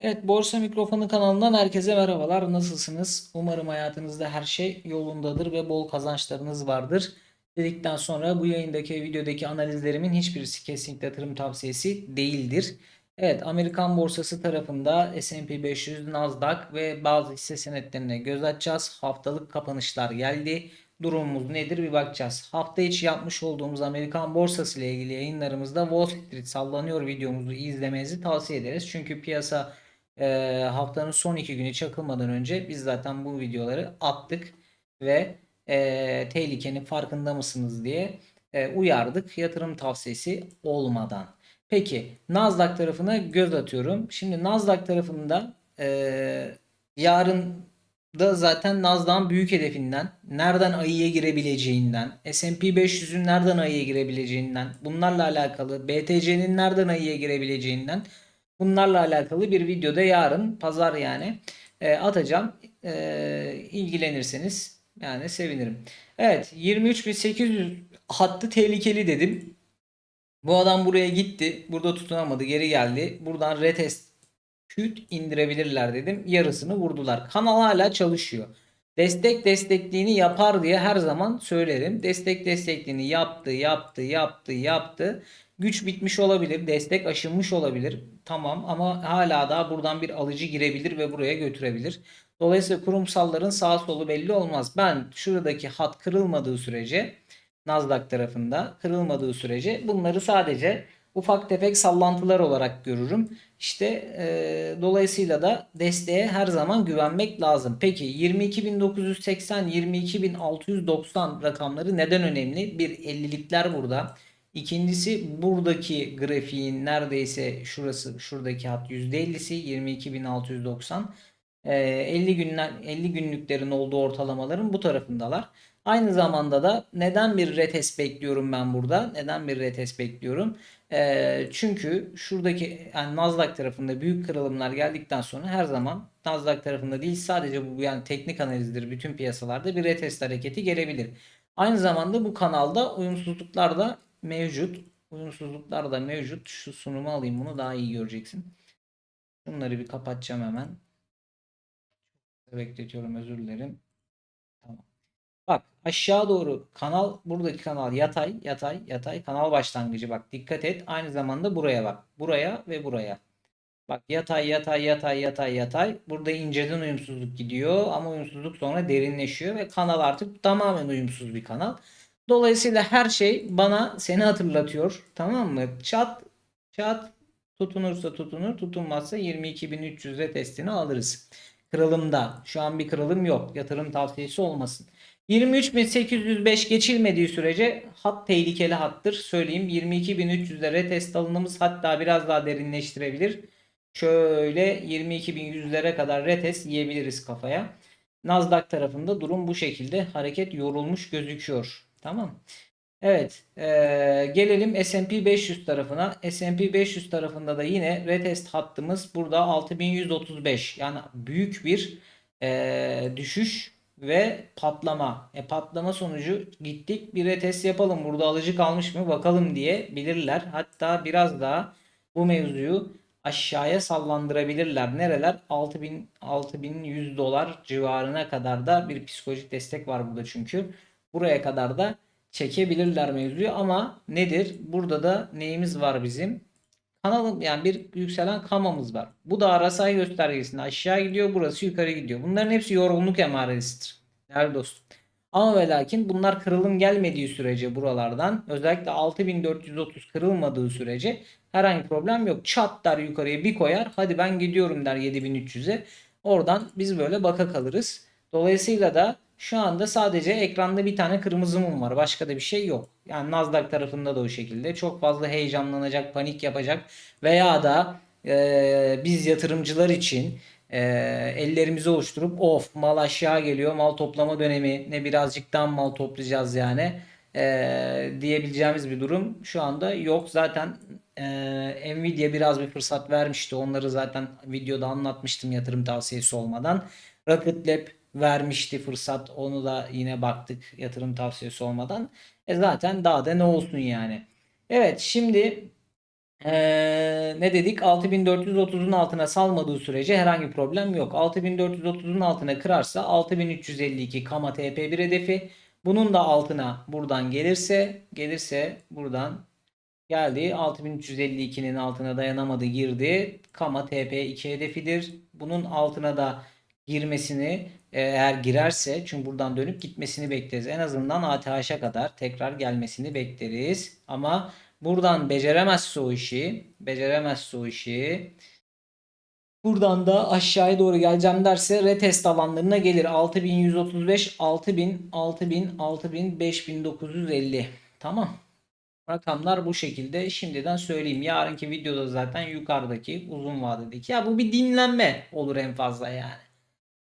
Evet, Borsa Mikrofonu kanalından herkese merhabalar. Nasılsınız? Umarım hayatınızda her şey yolundadır ve bol kazançlarınız vardır. Dedikten sonra bu yayındaki videodaki analizlerimin hiçbirisi kesinlikle yatırım tavsiyesi değildir. Evet, Amerikan borsası tarafında S&P 500, Nasdaq ve bazı hisse senetlerine göz atacağız. Haftalık kapanışlar geldi. Durumumuz nedir bir bakacağız. Hafta içi yapmış olduğumuz Amerikan borsası ile ilgili yayınlarımızda Wall Street sallanıyor videomuzu izlemenizi tavsiye ederiz. Çünkü piyasa e, haftanın son iki günü çakılmadan önce biz zaten bu videoları attık ve e, tehlikenin farkında mısınız diye e, uyardık yatırım tavsiyesi olmadan. Peki Nasdaq tarafına göz atıyorum. Şimdi Nasdaq tarafında e, yarın da zaten Nasdaq'ın büyük hedefinden, nereden ayıya girebileceğinden, S&P 500'ün nereden ayıya girebileceğinden, bunlarla alakalı BTC'nin nereden ayıya girebileceğinden bunlarla alakalı bir videoda yarın pazar yani e, atacağım. E, ilgilenirseniz yani sevinirim. Evet 23.800 hattı tehlikeli dedim. Bu adam buraya gitti. Burada tutunamadı. Geri geldi. Buradan retest küt indirebilirler dedim. Yarısını vurdular. Kanal hala çalışıyor. Destek destekliğini yapar diye her zaman söylerim. Destek destekliğini yaptı, yaptı, yaptı, yaptı. Güç bitmiş olabilir, destek aşınmış olabilir. Tamam ama hala da buradan bir alıcı girebilir ve buraya götürebilir. Dolayısıyla kurumsalların sağ solu belli olmaz. Ben şuradaki hat kırılmadığı sürece Nasdaq tarafında kırılmadığı sürece bunları sadece ufak tefek sallantılar olarak görürüm. İşte e, dolayısıyla da desteğe her zaman güvenmek lazım. Peki 22.980 22.690 rakamları neden önemli? Bir 50'likler burada. İkincisi buradaki grafiğin neredeyse şurası şuradaki hat %50'si 22.690. E, 50 günler 50 günlüklerin olduğu ortalamaların bu tarafındalar. Aynı zamanda da neden bir retest bekliyorum ben burada? Neden bir retest bekliyorum? Ee, çünkü şuradaki yani Nasdaq tarafında büyük kırılımlar geldikten sonra her zaman Nasdaq tarafında değil sadece bu yani teknik analizdir bütün piyasalarda bir retest hareketi gelebilir. Aynı zamanda bu kanalda uyumsuzluklar da mevcut. Uyumsuzluklar da mevcut. Şu sunumu alayım bunu daha iyi göreceksin. Bunları bir kapatacağım hemen. Bekletiyorum özür dilerim. Tamam. Bak aşağı doğru kanal buradaki kanal yatay yatay yatay kanal başlangıcı bak dikkat et aynı zamanda buraya bak buraya ve buraya bak yatay yatay yatay yatay yatay burada inceden uyumsuzluk gidiyor ama uyumsuzluk sonra derinleşiyor ve kanal artık tamamen uyumsuz bir kanal dolayısıyla her şey bana seni hatırlatıyor tamam mı çat çat tutunursa tutunur tutunmazsa 22.300'e testini alırız kırılımda şu an bir kırılım yok yatırım tavsiyesi olmasın 23.805 geçilmediği sürece hat tehlikeli hattır. Söyleyeyim 22.300'de retest alınımız hatta biraz daha derinleştirebilir. Şöyle 22.100'lere kadar retest yiyebiliriz kafaya. Nasdaq tarafında durum bu şekilde. Hareket yorulmuş gözüküyor. Tamam. Evet. ee, gelelim S&P 500 tarafına. S&P 500 tarafında da yine retest hattımız burada 6135. Yani büyük bir ee, düşüş ve patlama. E patlama sonucu gittik bir retest yapalım. Burada alıcı kalmış mı bakalım diye bilirler. Hatta biraz daha bu mevzuyu aşağıya sallandırabilirler. Nereler? 6000 6100 dolar civarına kadar da bir psikolojik destek var burada çünkü. Buraya kadar da çekebilirler mevzuyu ama nedir? Burada da neyimiz var bizim? Kanalım yani bir yükselen kamamız var. Bu da RSI göstergesinde aşağı gidiyor. Burası yukarı gidiyor. Bunların hepsi yorgunluk emaresidir. Değerli dostum. Ama ve lakin bunlar kırılım gelmediği sürece buralardan özellikle 6430 kırılmadığı sürece herhangi problem yok. Çat der yukarıya bir koyar. Hadi ben gidiyorum der 7300'e. Oradan biz böyle baka kalırız. Dolayısıyla da şu anda sadece ekranda bir tane kırmızı mum var. Başka da bir şey yok. Yani Nasdaq tarafında da o şekilde. Çok fazla heyecanlanacak, panik yapacak veya da e, biz yatırımcılar için e, ellerimizi oluşturup of mal aşağı geliyor, mal toplama dönemi ne birazcık daha mal toplayacağız yani e, diyebileceğimiz bir durum şu anda yok. Zaten e, Nvidia biraz bir fırsat vermişti. Onları zaten videoda anlatmıştım yatırım tavsiyesi olmadan. Rocket Lab vermişti fırsat. Onu da yine baktık yatırım tavsiyesi olmadan. E zaten daha da ne olsun yani. Evet şimdi Ee, ne dedik? 6430'un altına salmadığı sürece herhangi problem yok. 6430'un altına kırarsa 6352 kama TP1 hedefi. Bunun da altına buradan gelirse gelirse buradan geldi. 6352'nin altına dayanamadı girdi. Kama TP2 hedefidir. Bunun altına da girmesini eğer girerse çünkü buradan dönüp gitmesini bekleriz. En azından ATH'a kadar tekrar gelmesini bekleriz. Ama buradan beceremezse o işi, beceremezse o işi buradan da aşağıya doğru geleceğim derse retest alanlarına gelir. 6135, 6000, 6000, 6000, 5950. Tamam. Rakamlar bu şekilde. Şimdiden söyleyeyim. Yarınki videoda zaten yukarıdaki uzun vadedeki. Ya bu bir dinlenme olur en fazla yani.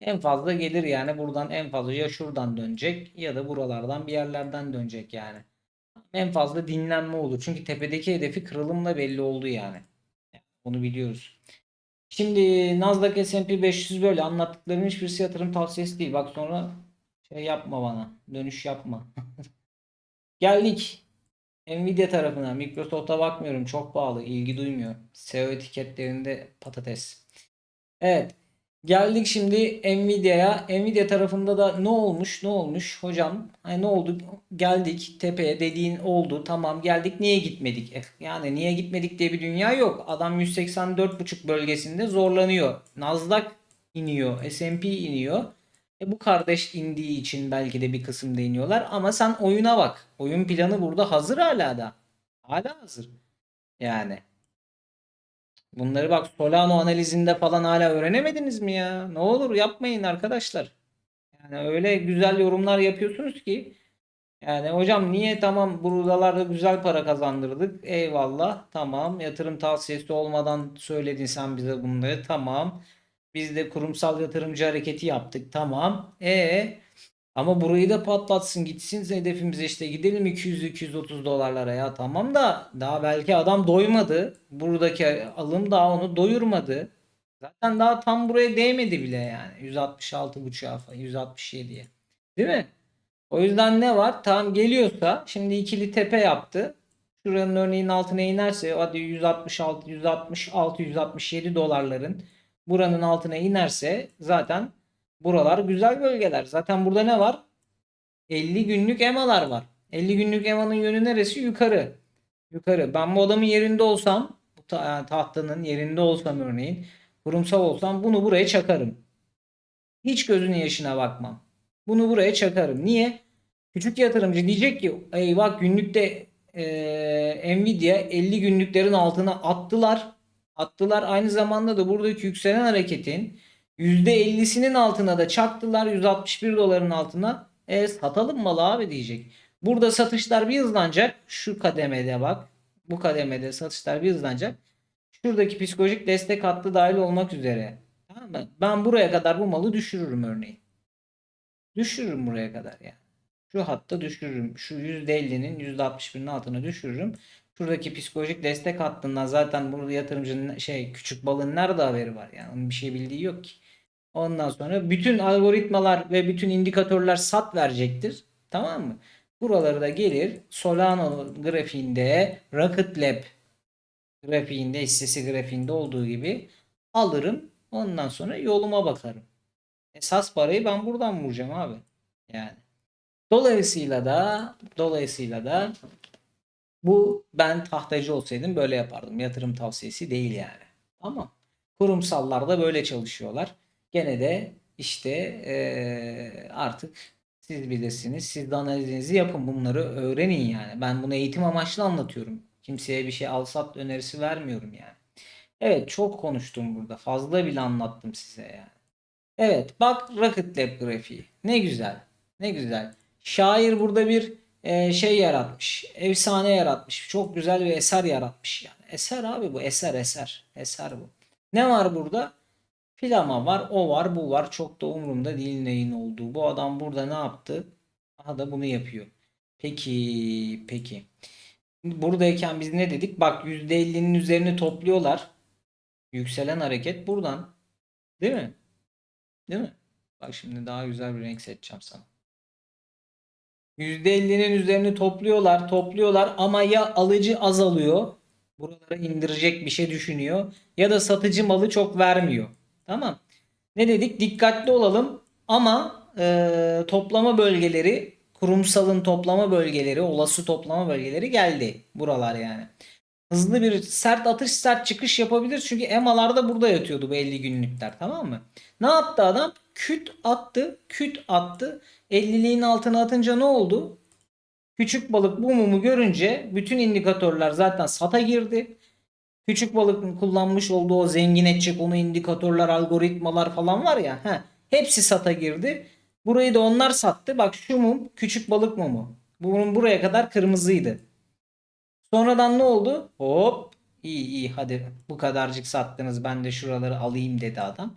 En fazla gelir yani buradan en fazla ya şuradan dönecek ya da buralardan bir yerlerden dönecek yani. En fazla dinlenme olur. Çünkü tepedeki hedefi kırılımla belli oldu yani. Bunu biliyoruz. Şimdi Nasdaq S&P 500 böyle anlattıklarım hiçbirisi yatırım tavsiyesi değil. Bak sonra şey yapma bana. Dönüş yapma. Geldik. Nvidia tarafına. Microsoft'a bakmıyorum. Çok pahalı. ilgi duymuyor. SEO etiketlerinde patates. Evet. Geldik şimdi Nvidia'ya. Nvidia tarafında da ne olmuş? Ne olmuş? Hocam hani ne oldu? Geldik tepeye dediğin oldu. Tamam geldik. Niye gitmedik? Eh, Yani niye gitmedik diye bir dünya yok. Adam 184.5 bölgesinde zorlanıyor. Nasdaq iniyor. S&P iniyor. E bu kardeş indiği için belki de bir kısımda iniyorlar. Ama sen oyuna bak. Oyun planı burada hazır hala da. Hala hazır. Yani. Bunları bak Solano analizinde falan hala öğrenemediniz mi ya? Ne olur yapmayın arkadaşlar. Yani öyle güzel yorumlar yapıyorsunuz ki. Yani hocam niye tamam buralarda güzel para kazandırdık. Eyvallah. Tamam. Yatırım tavsiyesi olmadan söyledin sen bize bunları. Tamam. Biz de kurumsal yatırımcı hareketi yaptık. Tamam. E ama burayı da patlatsın gitsin hedefimize işte gidelim 200-230 dolarlara ya tamam da daha belki adam doymadı. Buradaki alım daha onu doyurmadı. Zaten daha tam buraya değmedi bile yani. 166.5'a falan 167'ye. Değil mi? O yüzden ne var? Tam geliyorsa şimdi ikili tepe yaptı. Şuranın örneğin altına inerse hadi 166 166 167 dolarların buranın altına inerse zaten buralar güzel bölgeler. Zaten burada ne var? 50 günlük EMA'lar var. 50 günlük EMA'nın yönü neresi? Yukarı. Yukarı. Ben bu adamın yerinde olsam, bu tahtanın yerinde olsam örneğin, kurumsal olsam bunu buraya çakarım. Hiç gözünün yaşına bakmam. Bunu buraya çakarım. Niye? Küçük yatırımcı diyecek ki eyvah günlükte e, Nvidia 50 günlüklerin altına attılar. Attılar. Aynı zamanda da buradaki yükselen hareketin %50'sinin altına da çaktılar 161 doların altına. E satalım malı abi diyecek. Burada satışlar bir hızlanacak. Şu kademede bak. Bu kademede satışlar bir hızlanacak. Şuradaki psikolojik destek hattı dahil olmak üzere. Tamam mı? Ben buraya kadar bu malı düşürürüm örneğin. Düşürürüm buraya kadar yani. Şu hatta düşürürüm. Şu %50'nin %61'inin altına düşürürüm. Şuradaki psikolojik destek hattından zaten burada yatırımcının şey küçük balın nerede haberi var yani onun bir şey bildiği yok ki. Ondan sonra bütün algoritmalar ve bütün indikatörler sat verecektir. Tamam mı? Buraları da gelir Solano grafiğinde Rocket Lab grafiğinde hissesi grafiğinde olduğu gibi alırım. Ondan sonra yoluma bakarım. Esas parayı ben buradan vuracağım abi. Yani. Dolayısıyla da dolayısıyla da bu ben tahtacı olsaydım böyle yapardım. Yatırım tavsiyesi değil yani. Ama kurumsallar da böyle çalışıyorlar. Gene de işte eee, artık siz bilirsiniz. Siz de analizinizi yapın. Bunları öğrenin yani. Ben bunu eğitim amaçlı anlatıyorum. Kimseye bir şey al sat önerisi vermiyorum yani. Evet çok konuştum burada. Fazla bile anlattım size yani. Evet bak Rocket Lab grafiği. Ne güzel. Ne güzel. Şair burada bir e, şey yaratmış. Efsane yaratmış. Çok güzel bir eser yaratmış yani. Eser abi bu. Eser eser. Eser bu. Ne var burada? Filama var. O var. Bu var. Çok da umurumda değil neyin olduğu. Bu adam burada ne yaptı? Aha da bunu yapıyor. Peki. Peki. Buradayken biz ne dedik? Bak %50'nin üzerini topluyorlar. Yükselen hareket buradan. Değil mi? Değil mi? Bak şimdi daha güzel bir renk seçeceğim sana. %50'nin üzerini topluyorlar, topluyorlar ama ya alıcı azalıyor Buralara indirecek bir şey düşünüyor. Ya da satıcı malı çok vermiyor. Tamam. Ne dedik? Dikkatli olalım ama e, toplama bölgeleri kurumsalın toplama bölgeleri, olası toplama bölgeleri geldi. Buralar yani. Hızlı bir sert atış sert çıkış yapabilir. Çünkü EMA'lar da burada yatıyordu bu 50 günlükler tamam mı? Ne yaptı adam? Küt attı. Küt attı. 50'liğin altına atınca ne oldu? Küçük balık bu mumu görünce bütün indikatörler zaten sata girdi. Küçük balığın kullanmış olduğu o zengin edecek onu indikatörler, algoritmalar falan var ya. He, hepsi sata girdi. Burayı da onlar sattı. Bak şu mum küçük balık mumu. Bunun buraya kadar kırmızıydı. Sonradan ne oldu? Hop. İyi iyi hadi bu kadarcık sattınız ben de şuraları alayım dedi adam.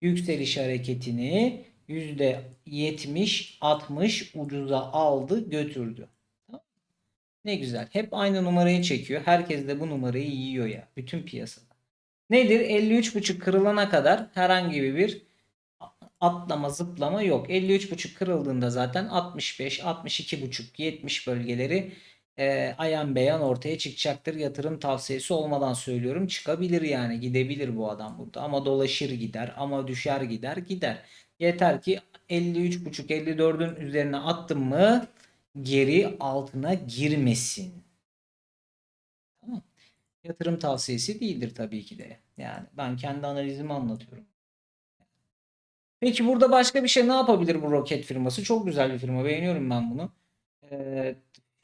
Yükseliş hareketini %70 60 ucuza aldı götürdü. Ne güzel. Hep aynı numarayı çekiyor. Herkes de bu numarayı yiyor ya. Bütün piyasada. Nedir? 53.5 kırılana kadar herhangi bir atlama zıplama yok. 53.5 kırıldığında zaten 65, 62.5, 70 bölgeleri e, ayan beyan ortaya çıkacaktır. Yatırım tavsiyesi olmadan söylüyorum. Çıkabilir yani gidebilir bu adam burada. Ama dolaşır gider ama düşer gider gider. Yeter ki 53.5 54'ün üzerine attım mı geri altına girmesin. Yatırım tavsiyesi değildir tabii ki de. Yani ben kendi analizimi anlatıyorum. Peki burada başka bir şey ne yapabilir bu roket firması? Çok güzel bir firma. Beğeniyorum ben bunu. Ee,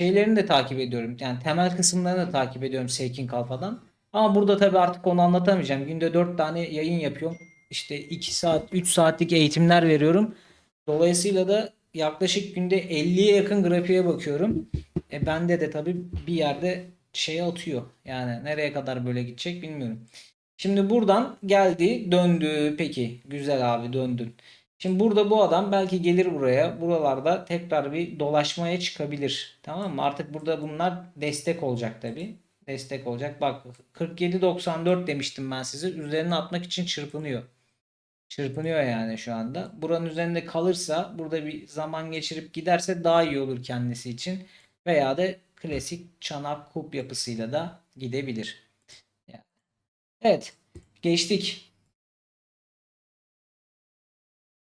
şeylerini de takip ediyorum. Yani temel kısımlarını da takip ediyorum Seykin Kalfa'dan. Ama burada tabii artık onu anlatamayacağım. Günde 4 tane yayın yapıyorum. İşte 2 saat, 3 saatlik eğitimler veriyorum. Dolayısıyla da yaklaşık günde 50'ye yakın grafiğe bakıyorum. E bende de tabii bir yerde şey atıyor. Yani nereye kadar böyle gidecek bilmiyorum. Şimdi buradan geldi, döndü. Peki, güzel abi döndün. Şimdi burada bu adam belki gelir buraya. Buralarda tekrar bir dolaşmaya çıkabilir. Tamam mı? Artık burada bunlar destek olacak tabi. Destek olacak. Bak 47.94 demiştim ben size. Üzerine atmak için çırpınıyor. Çırpınıyor yani şu anda. Buranın üzerinde kalırsa burada bir zaman geçirip giderse daha iyi olur kendisi için. Veya da klasik çanak kup yapısıyla da gidebilir. Evet. Geçtik.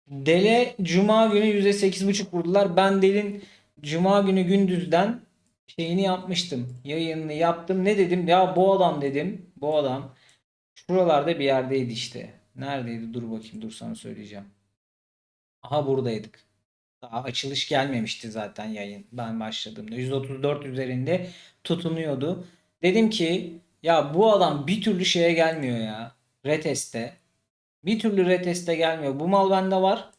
Dele Cuma günü %8.5 vurdular. Ben Del'in Cuma günü gündüzden şeyini yapmıştım. Yayınını yaptım. Ne dedim? Ya bu adam dedim. Bu adam şuralarda bir yerdeydi işte. Neredeydi? Dur bakayım. Dur sana söyleyeceğim. Aha buradaydık. Daha açılış gelmemişti zaten yayın. Ben başladığımda. 134 üzerinde tutunuyordu. Dedim ki ya bu adam bir türlü şeye gelmiyor ya. Reteste. Bir türlü reteste gelmiyor. Bu mal bende var.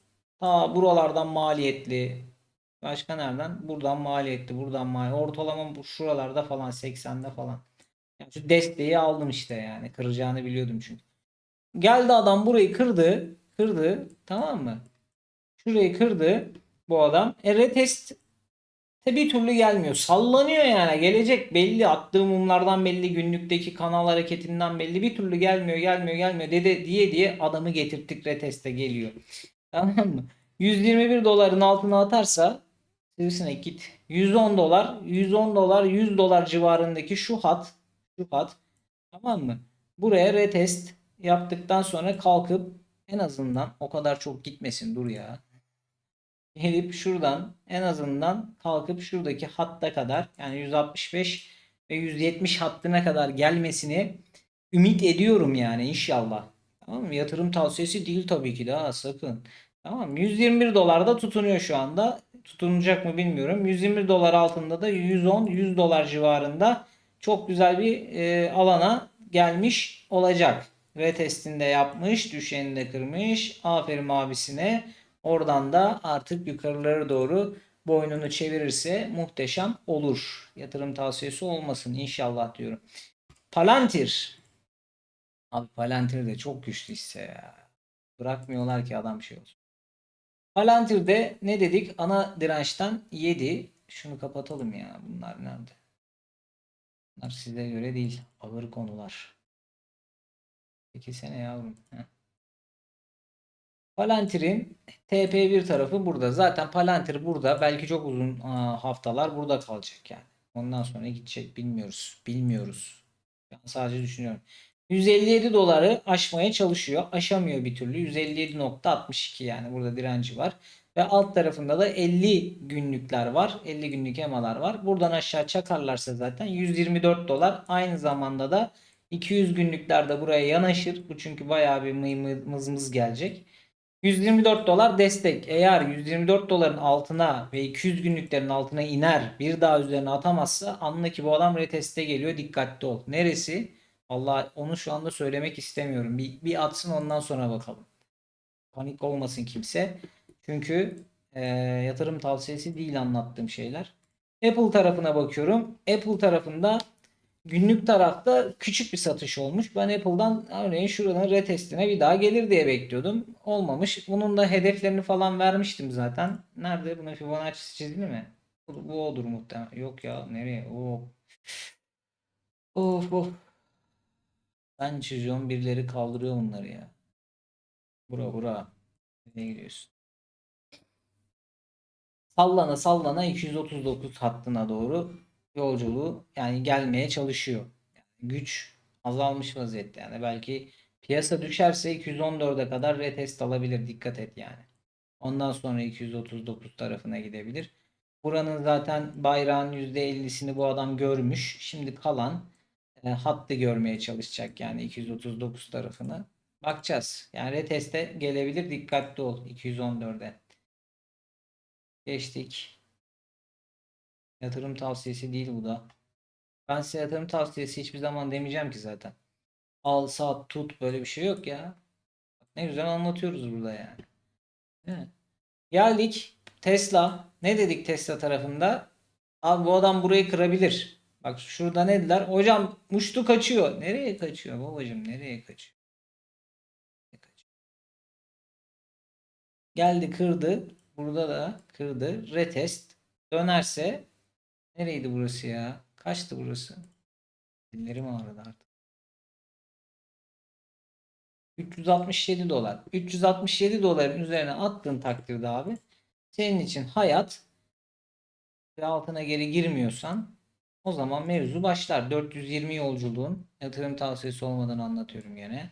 Ta buralardan maliyetli. Başka nereden? Buradan maliyetli. Buradan maliyetli. Ortalama bu şuralarda falan 80'de falan. Yani şu desteği aldım işte yani. Kıracağını biliyordum çünkü. Geldi adam burayı kırdı. Kırdı. Tamam mı? Şurayı kırdı bu adam. E retest bir türlü gelmiyor. Sallanıyor yani. Gelecek belli. Attığı mumlardan belli. Günlükteki kanal hareketinden belli. Bir türlü gelmiyor, gelmiyor, gelmiyor dede diye diye adamı getirttik reteste geliyor. Tamam mı? 121 doların altına atarsa sivrisinek git. 110 dolar, 110 dolar, 100 dolar civarındaki şu hat, şu hat tamam mı? Buraya retest yaptıktan sonra kalkıp en azından o kadar çok gitmesin dur ya gelip şuradan en azından kalkıp şuradaki hatta kadar yani 165 ve 170 hattına kadar gelmesini ümit ediyorum yani inşallah. Tamam mı? Yatırım tavsiyesi değil tabii ki daha sakın. Tamam mı? 121 dolarda tutunuyor şu anda. Tutunacak mı bilmiyorum. 121 dolar altında da 110-100 dolar civarında çok güzel bir e, alana gelmiş olacak. Retestinde yapmış, düşeni de kırmış. Aferin abisine. Oradan da artık yukarılara doğru boynunu çevirirse muhteşem olur. Yatırım tavsiyesi olmasın inşallah diyorum. Palantir. Abi Palantir de çok güçlü hisse ya. Bırakmıyorlar ki adam şey olsun. Palantir'de ne dedik? Ana dirençten 7. Şunu kapatalım ya. Bunlar nerede? Bunlar size göre değil. Ağır konular. Peki sene yavrum. Heh. Palantir'in TP1 tarafı burada. Zaten Palantir burada. Belki çok uzun haftalar burada kalacak yani. Ondan sonra gidecek bilmiyoruz. Bilmiyoruz. Ben sadece düşünüyorum. 157 doları aşmaya çalışıyor. Aşamıyor bir türlü. 157.62 yani burada direnci var. Ve alt tarafında da 50 günlükler var. 50 günlük emalar var. Buradan aşağı çakarlarsa zaten 124 dolar. Aynı zamanda da 200 günlükler de buraya yanaşır. Bu çünkü bayağı bir mızmız gelecek. 124 dolar destek. Eğer 124 doların altına ve 200 günlüklerin altına iner bir daha üzerine atamazsa anla ki bu adam reteste geliyor dikkatli ol. Neresi? Allah onu şu anda söylemek istemiyorum. Bir, bir atsın ondan sonra bakalım. Panik olmasın kimse. Çünkü e, yatırım tavsiyesi değil anlattığım şeyler. Apple tarafına bakıyorum. Apple tarafında günlük tarafta küçük bir satış olmuş. Ben Apple'dan örneğin şuranın retestine bir daha gelir diye bekliyordum. Olmamış. Bunun da hedeflerini falan vermiştim zaten. Nerede? Buna Fibonacci'si çizili mi? Bu, bu odur muhtemelen. Yok ya nereye? Oo. Of of. Ben çiziyorum birileri kaldırıyor bunları ya. Bura bura. Nereye gidiyorsun? Sallana sallana 239 hattına doğru yolculuğu yani gelmeye çalışıyor. Yani güç azalmış vaziyette yani belki piyasa düşerse 214'e kadar retest alabilir dikkat et yani. Ondan sonra 239 tarafına gidebilir. Buranın zaten bayrağın %50'sini bu adam görmüş. Şimdi kalan e, hattı görmeye çalışacak yani 239 tarafını. Bakacağız. Yani reteste gelebilir. Dikkatli ol 214'e. Geçtik. Yatırım tavsiyesi değil bu da. Ben size yatırım tavsiyesi hiçbir zaman demeyeceğim ki zaten. Al, sat, tut böyle bir şey yok ya. Ne güzel anlatıyoruz burada yani. Geldik Tesla. Ne dedik Tesla tarafında? Abi bu adam burayı kırabilir. Bak şurada ne dediler? Hocam uçtu kaçıyor. Nereye kaçıyor babacım? Nereye kaçıyor? Nereye kaçıyor? Geldi kırdı. Burada da kırdı. Retest. Dönerse nereydi burası ya? Kaçtı burası? Ellerim ağrıdı artık. 367 dolar. 367 doların üzerine attığın takdirde abi senin için hayat ve altına geri girmiyorsan o zaman mevzu başlar. 420 yolculuğun yatırım tavsiyesi olmadan anlatıyorum gene.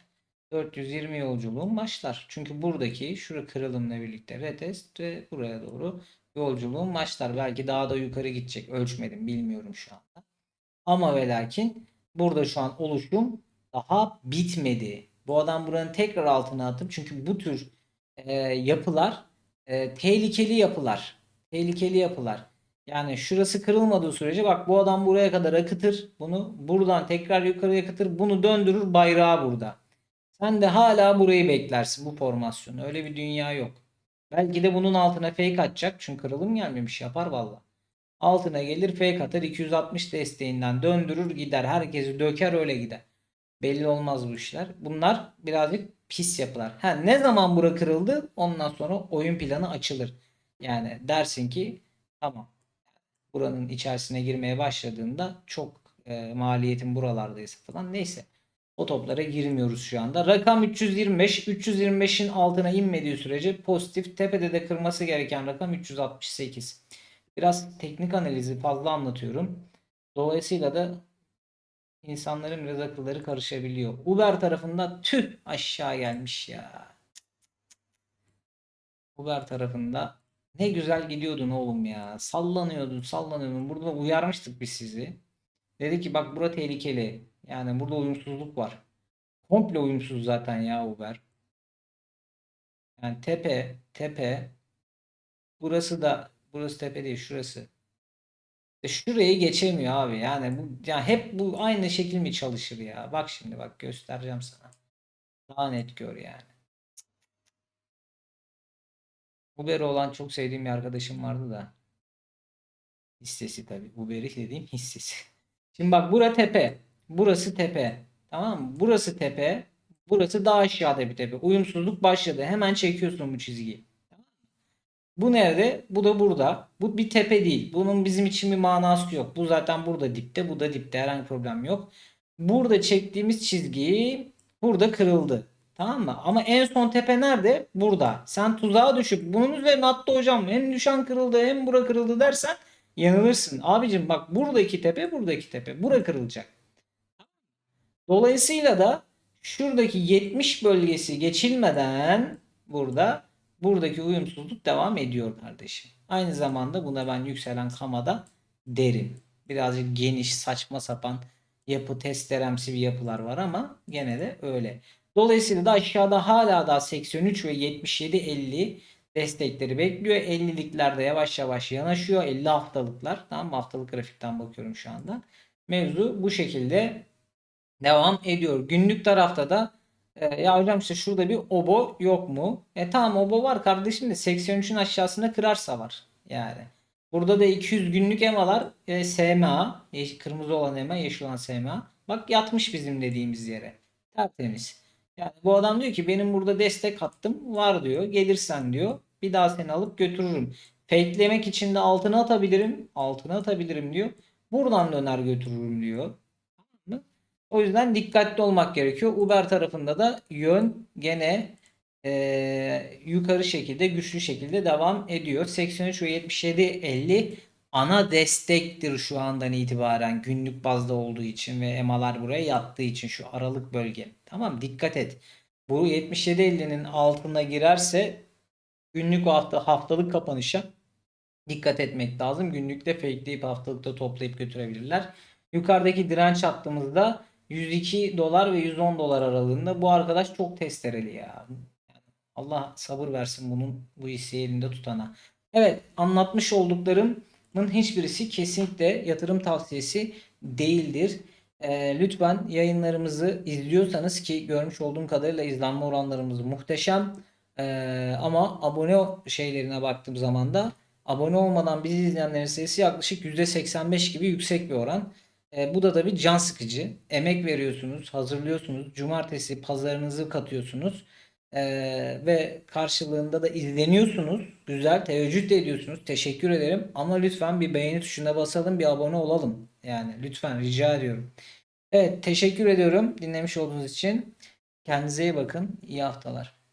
420 yolculuğun başlar. Çünkü buradaki şura kırılımla birlikte retest ve buraya doğru yolculuğun başlar. Belki daha da yukarı gidecek. Ölçmedim bilmiyorum şu anda. Ama ve lakin burada şu an oluşum daha bitmedi. Bu adam buranın tekrar altına atıp çünkü bu tür e, yapılar e, tehlikeli yapılar. Tehlikeli yapılar. Yani şurası kırılmadığı sürece bak bu adam buraya kadar akıtır bunu. Buradan tekrar yukarıya akıtır. Bunu döndürür bayrağı burada. Sen de hala burayı beklersin bu formasyonu. Öyle bir dünya yok. Belki de bunun altına fake atacak. Çünkü kırılım gelmemiş yapar valla. Altına gelir fake atar 260 desteğinden döndürür gider. Herkesi döker öyle gider. Belli olmaz bu işler. Bunlar birazcık pis yapılar. Ha, ne zaman bura kırıldı ondan sonra oyun planı açılır. Yani dersin ki tamam buranın içerisine girmeye başladığında çok e, maliyetin buralardaysa falan neyse. O toplara girmiyoruz şu anda. Rakam 325. 325'in altına inmediği sürece pozitif. Tepede de kırması gereken rakam 368. Biraz teknik analizi fazla anlatıyorum. Dolayısıyla da insanların biraz akılları karışabiliyor. Uber tarafında tüh aşağı gelmiş ya. Uber tarafında ne güzel gidiyordun oğlum ya. Sallanıyordun, sallanıyordun. Burada uyarmıştık biz sizi. Dedi ki bak bura tehlikeli. Yani burada uyumsuzluk var. Komple uyumsuz zaten ya Uber. Yani tepe, tepe. Burası da burası tepe değil, şurası. E şurayı geçemiyor abi. Yani bu ya hep bu aynı şekil mi çalışır ya? Bak şimdi bak göstereceğim sana. Daha net gör yani. Uber'i olan çok sevdiğim bir arkadaşım vardı da. Hissesi tabii. Uber'i dediğim hissesi. Şimdi bak bura tepe. Burası tepe. Tamam mı? Burası tepe. Burası daha aşağıda bir tepe. Uyumsuzluk başladı. Hemen çekiyorsun bu çizgiyi. Bu nerede? Bu da burada. Bu bir tepe değil. Bunun bizim için bir manası yok. Bu zaten burada dipte. Bu da dipte. Herhangi problem yok. Burada çektiğimiz çizgi burada kırıldı. Tamam mı? Ama en son tepe nerede? Burada. Sen tuzağa düşüp bunun üzerine attı hocam. Hem düşen kırıldı hem bura kırıldı dersen yanılırsın. Abicim bak buradaki tepe buradaki tepe. Bura kırılacak. Dolayısıyla da şuradaki 70 bölgesi geçilmeden burada buradaki uyumsuzluk devam ediyor kardeşim. Aynı zamanda buna ben yükselen kamada derim. Birazcık geniş saçma sapan yapı testeremsi bir yapılar var ama gene de öyle. Dolayısıyla da aşağıda hala da 83 ve 77 50 destekleri bekliyor. 50'liklerde yavaş yavaş yanaşıyor. 50 haftalıklar. Tamam? Haftalık grafikten bakıyorum şu anda. Mevzu bu şekilde devam ediyor. Günlük tarafta da e, ya hocam işte şurada bir obo yok mu? E tamam obo var kardeşim de 83'ün aşağısında kırarsa var. Yani. Burada da 200 günlük emalar e, SMA. kırmızı olan ema yeşil olan SMA. Bak yatmış bizim dediğimiz yere. Tertemiz. Yani bu adam diyor ki benim burada destek hattım var diyor. Gelirsen diyor bir daha seni alıp götürürüm. Fakelemek için de altına atabilirim. Altına atabilirim diyor. Buradan döner götürürüm diyor. O yüzden dikkatli olmak gerekiyor. Uber tarafında da yön gene eee, yukarı şekilde güçlü şekilde devam ediyor. 83 ve 77 50 ana destektir şu andan itibaren günlük bazda olduğu için ve emalar buraya yattığı için şu aralık bölge. Tamam dikkat et. Bu 77 50'nin altına girerse günlük hafta haftalık kapanışa dikkat etmek lazım. Günlükte fakeleyip haftalıkta toplayıp götürebilirler. Yukarıdaki direnç hattımızda 102 dolar ve 110 dolar aralığında. Bu arkadaş çok testereli ya. Allah sabır versin bunun bu hisseyi elinde tutana. Evet anlatmış olduklarımın hiçbirisi kesinlikle yatırım tavsiyesi değildir. Ee, lütfen yayınlarımızı izliyorsanız ki görmüş olduğum kadarıyla izlenme oranlarımız muhteşem. Ee, ama abone şeylerine baktığım zaman da abone olmadan bizi izleyenlerin sayısı yaklaşık %85 gibi yüksek bir oran. E, bu da tabii can sıkıcı. Emek veriyorsunuz, hazırlıyorsunuz. Cumartesi pazarınızı katıyorsunuz. E, ve karşılığında da izleniyorsunuz. Güzel, teveccüh de ediyorsunuz. Teşekkür ederim. Ama lütfen bir beğeni tuşuna basalım, bir abone olalım. Yani lütfen rica ediyorum. Evet, teşekkür ediyorum dinlemiş olduğunuz için. Kendinize iyi bakın. İyi haftalar.